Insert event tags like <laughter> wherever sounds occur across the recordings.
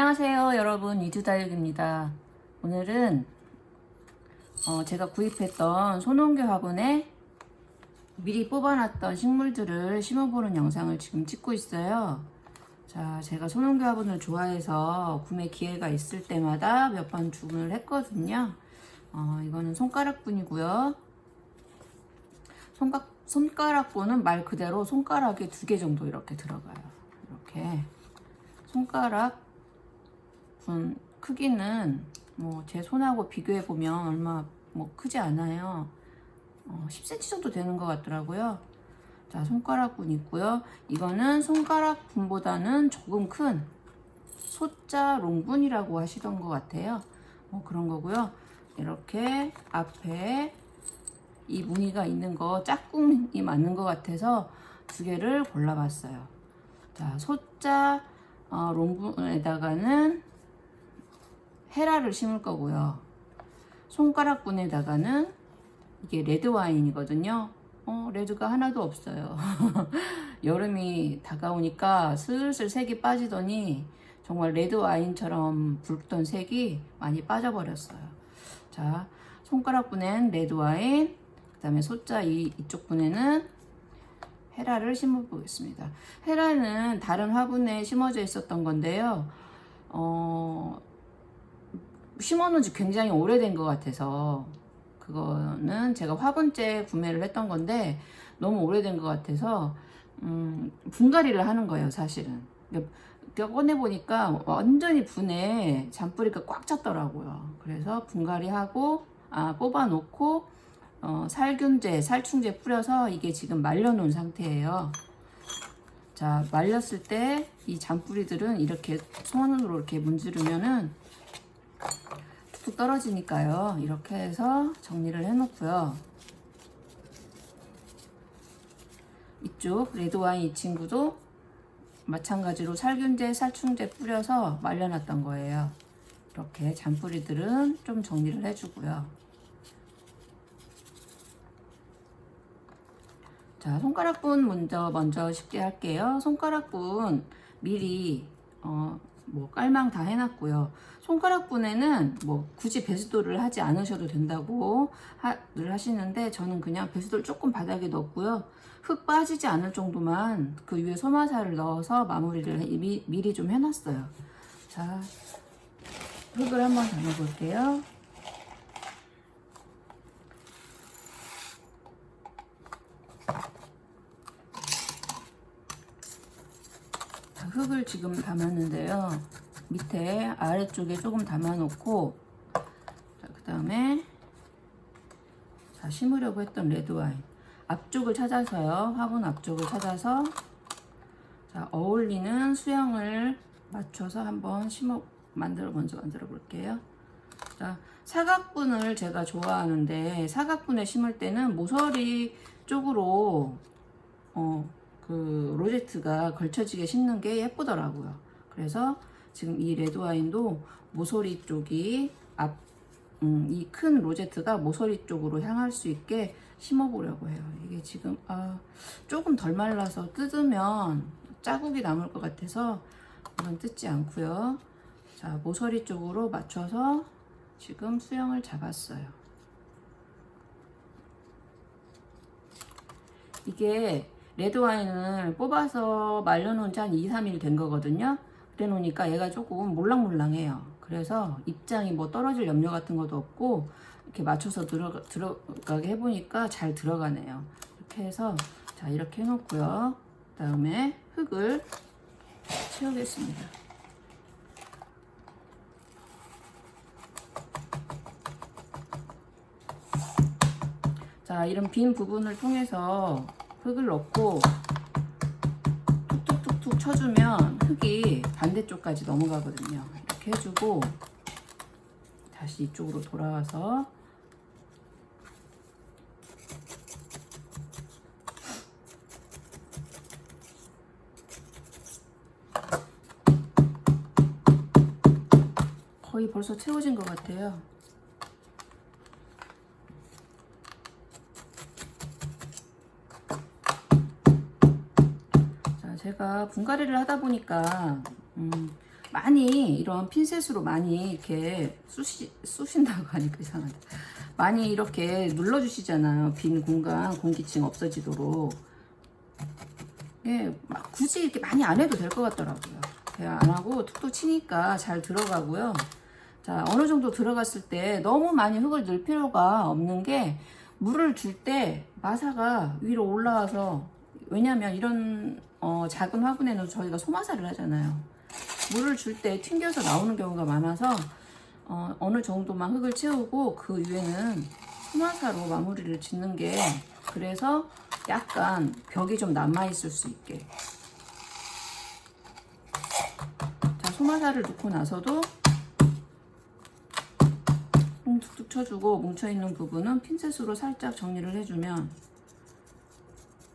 안녕하세요 여러분. 이두다육입니다. 오늘은 어, 제가 구입했던 손원교 화분에 미리 뽑아놨던 식물들을 심어보는 영상을 지금 찍고 있어요. 자 제가 손원교 화분을 좋아해서 구매 기회가 있을 때마다 몇 번 주문을 했거든요. 어, 이거는 손가락분이고요. 손가, 손가락분은 말 그대로 손가락에 두 개 정도 이렇게 들어가요. 이렇게. 손가락 분 크기는 뭐 제 손하고 비교해 보면 얼마 뭐 크지 않아요. 어, 10cm 정도 되는 것 같더라고요. 자 손가락 분 있고요. 이거는 손가락 분보다는 조금 큰 소자 롱분이라고 하시던 것 같아요. 뭐 그런 거고요. 이렇게 앞에 이 무늬가 있는 거 짝꿍이 맞는 것 같아서 두 개를 골라봤어요. 자 소자 어, 롱분에다가는 헤라를 심을 거고요. 손가락분에다가는 이게 레드 와인이거든요. 어, 레드가 하나도 없어요. <laughs> 여름이 다가오니까 슬슬 색이 빠지더니 정말 레드 와인처럼 붉던 색이 많이 빠져버렸어요. 자, 손가락분엔 레드 와인, 그 다음에 소자 이, 이쪽 분에는 헤라를 심어 보겠습니다. 헤라는 다른 화분에 심어져 있었던 건데요. 어, 심어놓은 지 굉장히 오래된 것 같아서 그거는 제가 화분째 구매를 했던 건데 너무 오래된 것 같아서 음, 분갈이를 하는 거예요 사실은. 꺼내 보니까 완전히 분에 잔뿌리가 꽉 찼더라고요. 그래서 분갈이하고 아, 뽑아 놓고 어, 살균제 살충제 뿌려서 이게 지금 말려 놓은 상태예요. 자 말렸을 때 이 잔뿌리들은 이렇게 손으로 이렇게 문지르면은 툭툭 떨어지니까요. 이렇게 해서 정리를 해놓고요. 이쪽 레드와인 이 친구도 마찬가지로 살균제, 살충제 뿌려서 말려놨던 거예요. 이렇게 잔뿌리들은 좀 정리를 해주고요. 자, 손가락분 먼저 먼저 쉽게 할게요. 손가락분 미리 어, 뭐 깔망 다 해놨고요. 손가락분에는 뭐 굳이 배수도를 하지 않으셔도 된다고 하, 늘 하시는데 저는 그냥 배수도를 조금 바닥에 넣었고요. 흙 빠지지 않을 정도만 그 위에 소마사를 넣어서 마무리를 미, 미리 좀 해놨어요. 자, 흙을 한번 담아볼게요. 흙을 지금 담았는데요. 밑에 아래쪽에 조금 담아놓고 그 다음에 자 심으려고 했던 레드와인 앞쪽을 찾아서요. 화분 앞쪽을 찾아서 자 어울리는 수영을 맞춰서 한번 심어 만들어 먼저 만들어 볼게요. 자 사각분을 제가 좋아하는데 사각분에 심을 때는 모서리 쪽으로 어, 그 로제트가 걸쳐지게 심는 게 예쁘더라고요. 그래서 지금 이 레드와인도 모서리 쪽이 앞, 음, 이 큰 로제트가 모서리 쪽으로 향할 수 있게 심어보려고 해요. 이게 지금 아, 조금 덜 말라서 뜯으면 자국이 남을 것 같아서 이건 뜯지 않고요. 자 모서리 쪽으로 맞춰서 지금 수영을 잡았어요. 이게 레드와인을 뽑아서 말려놓은 지 한 2, 3일 된 거거든요. 그래 놓으니까 얘가 조금 몰랑몰랑해요. 그래서 입장이 뭐 떨어질 염려 같은 것도 없고 이렇게 맞춰서 들어가, 들어가게 해보니까 잘 들어가네요. 이렇게 해서 자 이렇게 해놓고요. 그 다음에 흙을 채우겠습니다. 자 이런 빈 부분을 통해서 흙을 넣고 쳐주면 흙이 반대쪽까지 넘어가거든요. 이렇게 해주고 다시 이쪽으로 돌아와서 거의 벌써 채워진 것 같아요. 제가 분갈이를 하다 보니까 음, 많이 이런 핀셋으로 많이 이렇게 쑤시, 쑤신다고 하니까 이상하다. 많이 이렇게 눌러주시잖아요. 빈 공간, 공기층 없어지도록. 예, 막 굳이 이렇게 많이 안 해도 될 것 같더라고요. 제가 안 하고 툭툭 치니까 잘 들어가고요. 자, 어느 정도 들어갔을 때 너무 많이 흙을 넣을 필요가 없는 게 물을 줄 때 마사가 위로 올라와서 왜냐면 이런 어, 작은 화분에는 저희가 소마사를 하잖아요. 물을 줄 때 튕겨서 나오는 경우가 많아서 어, 어느 정도만 흙을 채우고 그 위에는 소마사로 마무리를 짓는 게 그래서 약간 벽이 좀 남아있을 수 있게 자 소마사를 넣고 나서도 음, 툭툭 쳐주고 뭉쳐있는 부분은 핀셋으로 살짝 정리를 해주면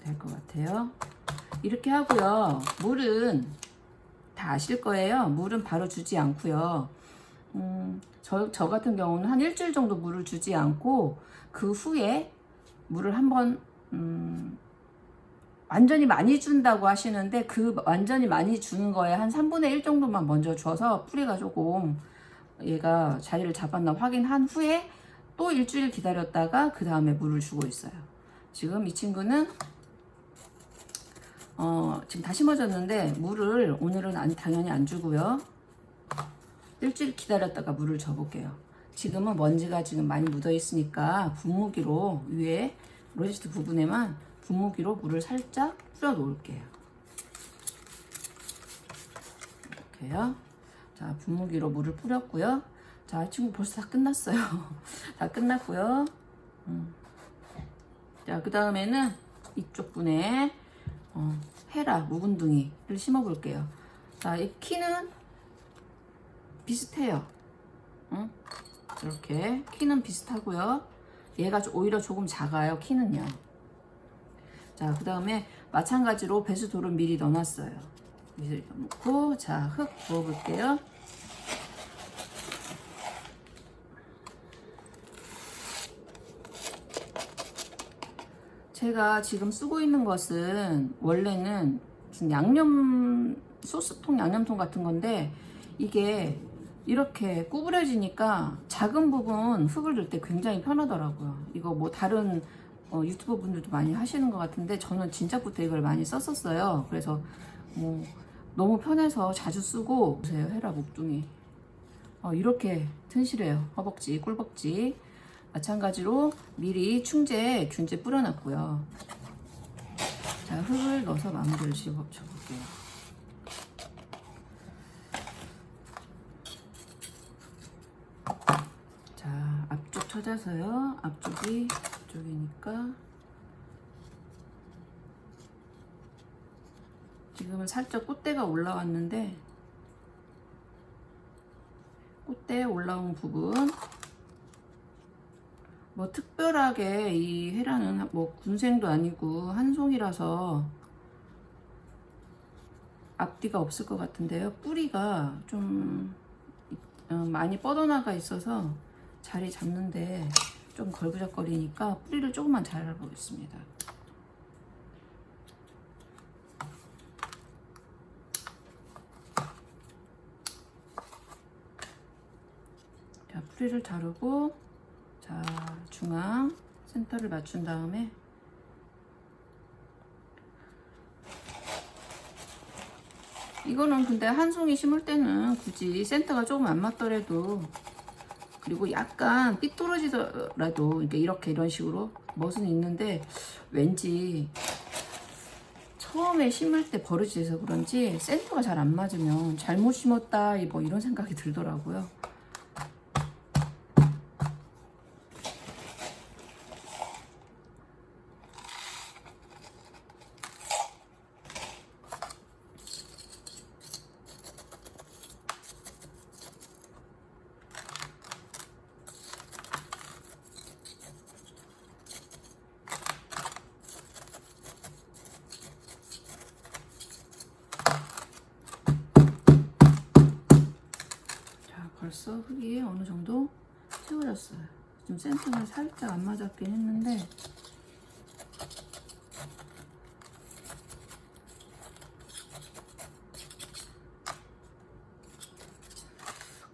될 것 같아요. 이렇게 하고요. 물은 다 아실 거예요. 물은 바로 주지 않고요. 음, 저, 저 같은 경우는 한 일주일 정도 물을 주지 않고 그 후에 물을 한번 음, 완전히 많이 준다고 하시는데 그 완전히 많이 주는 거에 한 3분의 1 정도만 먼저 줘서 뿌리가 조금 얘가 자리를 잡았나 확인한 후에 또 일주일 기다렸다가 그 다음에 물을 주고 있어요. 지금 이 친구는 어, 지금 다 심어졌는데 물을 오늘은 안, 당연히 안 주고요. 일주일 기다렸다가 물을 줘볼게요. 지금은 먼지가 지금 많이 묻어 있으니까 분무기로 위에 로제스트 부분에만 분무기로 물을 살짝 뿌려 놓을게요. 이렇게요. 자, 분무기로 물을 뿌렸고요. 자, 이 친구 벌써 다 끝났어요. <laughs> 다 끝났고요. 음. 자, 그 다음에는 이쪽 분에 어, 헤라 묵은둥이를 심어볼게요. 자, 이 키는 비슷해요. 응? 이렇게 키는 비슷하고요. 얘가 오히려 조금 작아요. 키는요. 자, 그 다음에 마찬가지로 배수돌을 미리 넣어놨어요. 미리 넣고 자, 흙 부어볼게요. 제가 지금 쓰고 있는 것은 원래는 양념 소스통 양념통 같은 건데 이게 이렇게 구부려지니까 작은 부분 흙을 넣을 때 굉장히 편하더라고요. 이거 뭐 다른 어, 유튜버 분들도 많이 하시는 것 같은데 저는 진짜부터 이걸 많이 썼었어요. 그래서 뭐 너무 편해서 자주 쓰고 보세요 헤라 목둥이 어, 이렇게 튼실해요. 허벅지, 꿀벅지 마찬가지로 미리 충제, 균제 뿌려놨고요. 자 흙을 넣어서 마무리를 지어볼게요. 자, 앞쪽 찾아서요. 앞쪽이 이쪽이니까 지금은 살짝 꽃대가 올라왔는데 꽃대 올라온 부분 뭐 특별하게 이 헤라는 뭐 군생도 아니고 한 송이라서 앞뒤가 없을 것 같은데요. 뿌리가 좀 어, 많이 뻗어나가 있어서 자리 잡는데 좀 걸그적거리니까 뿌리를 조금만 잘라보겠습니다. 자, 뿌리를 자르고 자, 중앙 센터를 맞춘 다음에 이거는 근데 한 송이 심을 때는 굳이 센터가 조금 안 맞더라도 그리고 약간 삐뚤어지더라도 이렇게, 이런 식으로 멋은 있는데 왠지 처음에 심을 때 버릇이 돼서 그런지 센터가 잘 안 맞으면 잘못 심었다 뭐 이런 생각이 들더라고요. 채워졌어요. 좀 센터가 살짝 안 맞았긴 했는데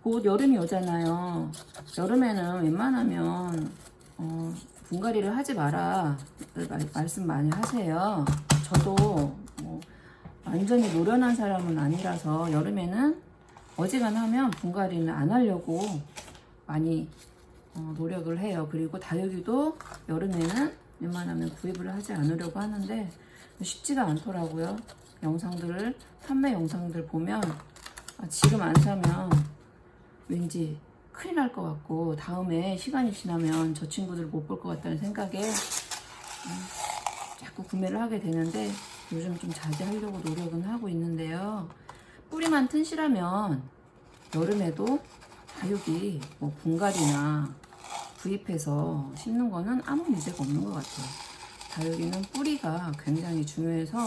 곧 여름이 오잖아요. 여름에는 웬만하면 어, 분갈이를 하지 마라 말, 말씀 많이 하세요. 저도 뭐 완전히 노련한 사람은 아니라서 여름에는 어지간하면 분갈이는 안 하려고 많이 어, 노력을 해요. 그리고 다육이도 여름에는 웬만하면 구입을 하지 않으려고 하는데 쉽지가 않더라고요. 영상들을 판매 영상들 보면 아, 지금 안 사면 왠지 큰일 날 것 같고 다음에 시간이 지나면 저 친구들 못 볼 것 같다는 생각에 음, 자꾸 구매를 하게 되는데 요즘 좀 자제하려고 노력은 하고 있는데요. 뿌리만 튼실하면 여름에도 다육이 뭐 분갈이나 구입해서 심는 거는 아무 문제가 없는 것 같아요. 다육이는 뿌리가 굉장히 중요해서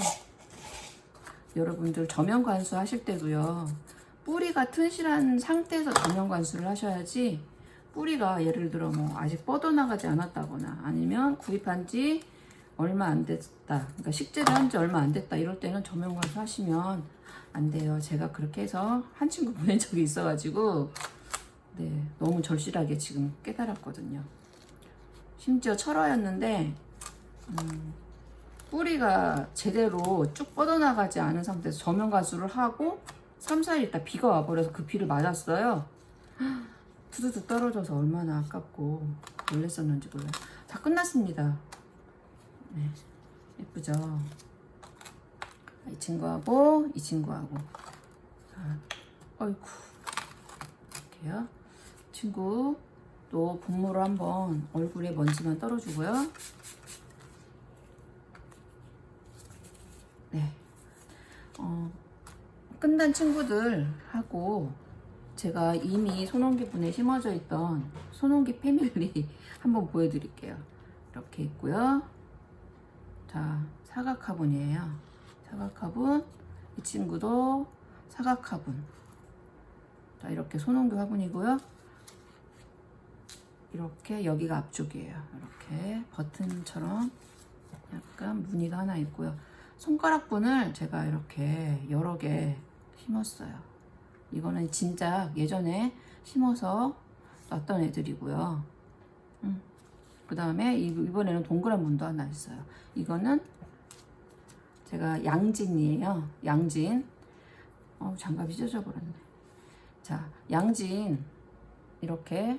여러분들 저면 관수 하실 때도요. 뿌리가 튼실한 상태에서 저면 관수를 하셔야지 뿌리가 예를 들어 뭐 아직 뻗어나가지 않았다거나 아니면 구입한 지 얼마 안 됐다. 그러니까 식재를 한 지 얼마 안 됐다. 이럴 때는 저면 관수 하시면 안 돼요. 제가 그렇게 해서 한 친구 <laughs> 보낸 적이 있어가지고 네 너무 절실하게 지금 깨달았거든요. 심지어 철화였는데 음, 뿌리가 제대로 쭉 뻗어나가지 않은 상태에서 저면 관수를 하고 3, 4일 있다 비가 와버려서 그 비를 맞았어요. 투두두 떨어져서 얼마나 아깝고 놀랬었는지 몰라요. 다 끝났습니다. 네, 예쁘죠? 이 친구하고 이 친구하고 자, 어이쿠 이렇게요. 친구 또 분무로 한번 얼굴에 먼지만 떨어주고요. 네. 어, 끝난 친구들하고 제가 이미 손원기 분에 심어져 있던 손원기 패밀리 <laughs> 한번 보여드릴게요. 이렇게 있고요. 자, 사각 화분이에요. 사각 화분. 이 친구도 사각 화분. 자, 이렇게 손원기 화분이고요. 이렇게 여기가 앞쪽이에요. 이렇게 버튼처럼 약간 무늬가 하나 있고요. 손가락 분을 제가 이렇게 여러 개 심었어요. 이거는 진짜 예전에 심어서 놨던 애들이고요. 음. 그 다음에 이번에는 동그란 분도 하나 있어요. 이거는 제가 양진이에요. 양진. 어, 장갑이 찢어져 버렸네. 자, 양진. 이렇게.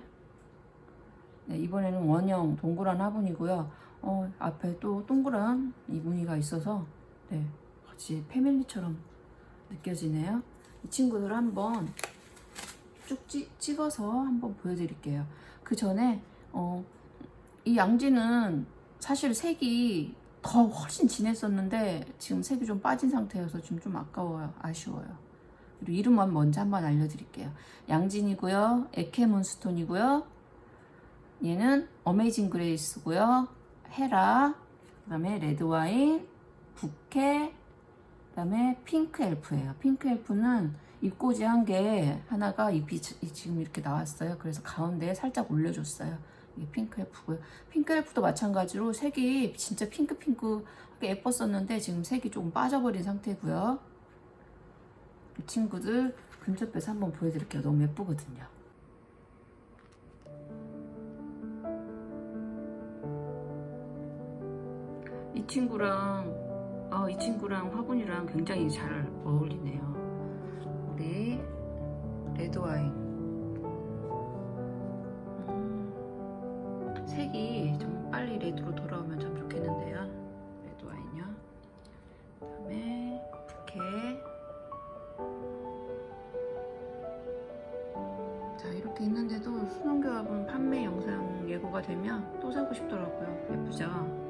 네, 이번에는 원형 동그란 화분이고요. 어, 앞에 또 동그란 이 무늬가 있어서 네, 같이 패밀리처럼 느껴지네요. 이 친구들 한번 쭉 찌, 찍어서 한번 보여드릴게요. 그 전에 어, 이 양지는 사실 색이 더 훨씬 진했었는데 지금 색이 좀 빠진 상태여서 지금 좀 아까워요. 아쉬워요. 그리고 이름만 먼저 한번 알려드릴게요. 양진이고요. 에케몬스톤이고요. 얘는 어메이징 그레이스고요. 헤라, 그 다음에 레드와인, 부케, 그 다음에 핑크 엘프예요. 핑크 엘프는 잎꽂이 한개 하나가 잎이 지금 이렇게 나왔어요. 그래서 가운데에 살짝 올려줬어요. 이게 핑크 엘프고요. 핑크 엘프도 마찬가지로 색이 진짜 핑크핑크하게 예뻤었는데 지금 색이 조금 빠져버린 상태고요. 이 친구들 근접 빼서 한번 보여드릴게요. 너무 예쁘거든요. 친구랑 어, 이 친구랑 화분이랑 굉장히 잘 어울리네요. 우리 레드와인. 음, 색이 좀 빨리 레드로 돌아오면 참 좋겠는데요. 레드와인요. 그 다음에 부케. 자 이렇게 있는데도 수능교합은 판매 영상 예고가 되면 또 사고 싶더라고요. 예쁘죠?